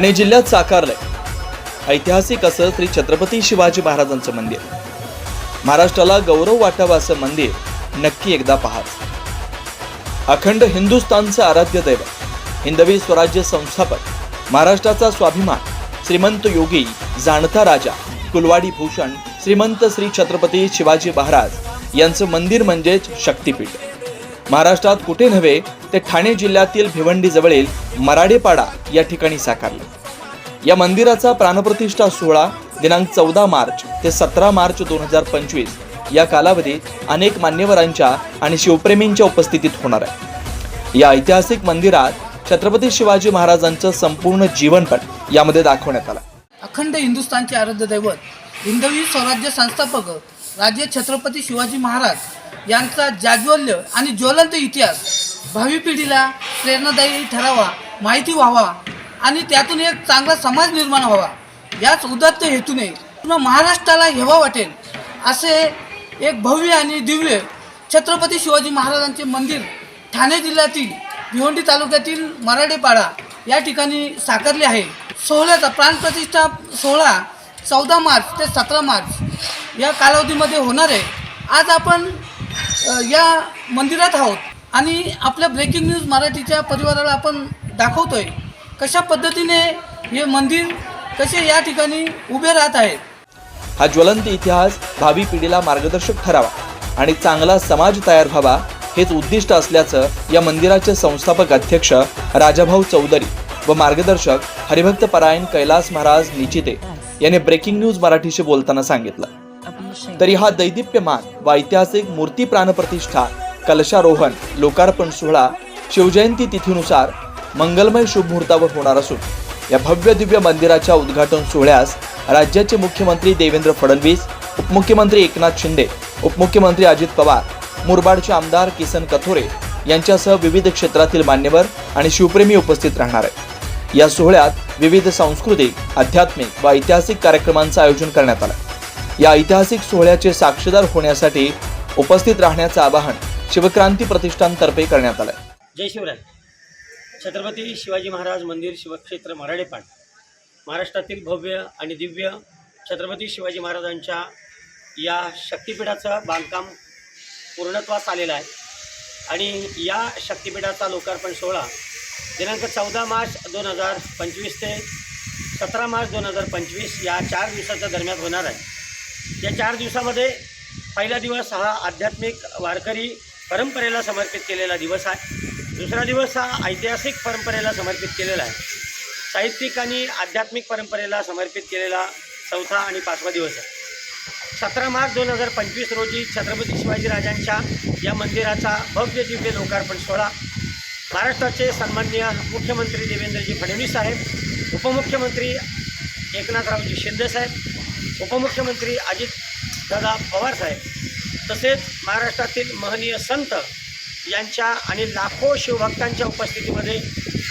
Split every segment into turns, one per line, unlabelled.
ठाणे जिल्ह्यात साकारलंय. ऐतिहासिक असं श्री छत्रपती शिवाजी महाराजांचं मंदिर. महाराष्ट्राला गौरव वाटावं असं मंदिर नक्की एकदा पहा. अखंड हिंदुस्थानचं आराध्य दैवत हिंदवी स्वराज्य संस्थापक महाराष्ट्राचा स्वाभिमान श्रीमंत योगी जाणता राजा कुलवाडी भूषण श्रीमंत श्री छत्रपती शिवाजी महाराज यांचं मंदिर म्हणजेच शक्तीपीठ. महाराष्ट्रात कुठे नव्हे ते ठाणे जिल्ह्यातील भिवंडीजवळील मराडेपाडा या ठिकाणी साकारले. या मंदिराचा प्राणप्रतिष्ठा सोहळा दिनांक चौदा मार्च ते सतरा मार्च दोन हजार पंचवीस या कालावधीत अनेक मान्यवरांच्या आणि शिवप्रेमींच्या उपस्थितीत होणार आहे. या ऐतिहासिक मंदिरात छत्रपती शिवाजी महाराजांचं संपूर्ण जीवनपट यामध्ये दाखवण्यात आला.
अखंड हिंदुस्थानचे आराध्य दैवत हिंदवी स्वराज्य संस्थापक राजे छत्रपती शिवाजी महाराज यांचा जाज्वल्य आणि ज्वलंत इतिहास भावी पिढीला प्रेरणादायी ठरावा माहिती व्हावा आणि त्यातून एक चांगला समाज निर्माण व्हावा. याच उदात्त हेतूने पूर्ण महाराष्ट्राला हेवा वाटेल असे एक भव्य आणि दिव्य छत्रपती शिवाजी महाराजांचे मंदिर ठाणे जिल्ह्यातील भिवंडी तालुक्यातील मराडेपाडा या ठिकाणी साकारले आहे. सोहळ्याचा प्राणप्रतिष्ठा सोहळा चौदा मार्च ते सतरा मार्च या कालावधीमध्ये होणार आहे. आज आपण या मंदिरात आहोत. आणि आपल्या ब्रेकिंग न्यूज मराठीच्या परिवाराला आपण दाखवतोय कशा पद्धतीने हे मंदिर कसे या ठिकाणी उभे राहत आहेत.
हा ज्वलंत इतिहास भावी पिढीला मार्गदर्शक ठरावा आणि चांगला समाज तयार व्हावा हेच उद्दिष्ट असल्याचं या मंदिराचे संस्थापक अध्यक्ष राजाभाऊ चौधरी व मार्गदर्शक हरिभक्त परायण कैलास महाराज निचिते यांनी ब्रेकिंग न्यूज मराठीशी बोलताना सांगितलं. तरी हा दैदिप्यमान व ऐतिहासिक मूर्ती प्राणप्रतिष्ठा कलशारोहण लोकार्पण सोहळा शिवजयंती तिथीनुसार मंगलमय शुभमुहूर्तावर होणार असून या भव्य दिव्य मंदिराच्या उद्घाटन सोहळ्यास राज्याचे मुख्यमंत्री देवेंद्र फडणवीस उपमुख्यमंत्री एकनाथ शिंदे उपमुख्यमंत्री अजित पवार मुरबाडचे आमदार किसन कथोरे यांच्यासह विविध क्षेत्रातील मान्यवर आणि शिवप्रेमी उपस्थित राहणार आहेत. या सोहळ्यात विविध सांस्कृतिक आध्यात्मिक व ऐतिहासिक कार्यक्रमांचं आयोजन करण्यात आलं. या ऐतिहासिक सोहळ्याचे साक्षीदार होण्यासाठी उपस्थित राहण्याचं आवाहन शिवक्रांती प्रतिष्ठानतर्फे करण्यात आलं
जय शिवराय. छत्रपती शिवाजी महाराज मंदिर शिवक्षेत्र मराडेपाट महाराष्ट्रातील भव्य आणि दिव्य छत्रपती शिवाजी महाराजांच्या या शक्तिपीठाचं बांधकाम पूर्णत्वास आलेलं आहे. आणि या शक्तिपीठाचा लोकार्पण सोहळा दिनांक चौदा मार्च दोन हजार पंचवीस ते सतरा मार्च दोन हजार पंचवीस या चार दिवसाच्या दरम्यान होणार आहे. या चार दिवसामध्ये पहिला दिवस हा आध्यात्मिक वारकरी परंपरेला समर्पित केलेला दिवस आहे. दुसरा दिवस हा ऐतिहासिक परंपरेला समर्पित केलेला आहे. साहित्यिक आणि आध्यात्मिक परंपरेला समर्पित केलेला चौथा आणि पाचवा दिवस आहे. सतरा मार्च दोन हजार पंचवीस रोजी छत्रपती शिवाजीराजांच्या या मंदिराचा भव्य दिव्य लोकार्पण सोहळा. महाराष्ट्राचे सन्माननीय मुख्यमंत्री देवेंद्रजी फडणवीस साहेब उपमुख्यमंत्री एकनाथरावजी शिंदे साहेब उपमुख्यमंत्री अजित दादा पवार साहेब तसेच महाराष्ट्रातील महनीय संत यांच्या आणि लाखो शिवभक्तांच्या उपस्थितीमध्ये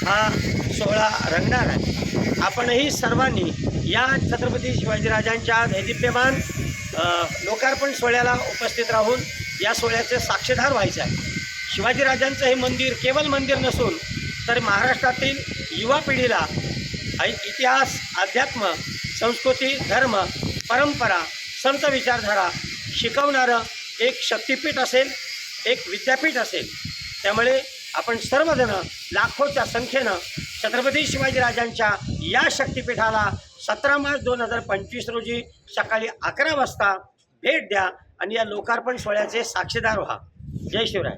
हा सोहळा रंगणार आहे. आपणही सर्वांनी या छत्रपती शिवाजीराजांच्या धैदिप्यमान लोकार्पण सोहळ्याला उपस्थित राहून या सोहळ्याचे साक्षीदार व्हायचे आहे. शिवाजीराजांचं हे मंदिर केवळ मंदिर नसून तर महाराष्ट्रातील युवा पिढीला इतिहास अध्यात्म संस्कृती धर्म परंपरा संत विचारधारा शिकवणारं एक शक्तिपीठ असेल एक विद्यापीठ असेल. त्यामुळे आपण सर्वजणं लाखोच्या संख्येनं छत्रपती शिवाजीराजांच्या या शक्तिपीठाला सतरा मार्च दोन हजार पंचवीस रोजी सकाळी अकरा वाजता भेट द्या आणि या लोकार्पण सोहळ्याचे साक्षीदार व्हा. जय शिवराय.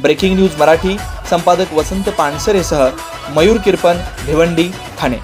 ब्रेकिंग न्यूज मराठी संपादक वसंत पानसरेसह मयूर किरपन भिवंडी ठाणे.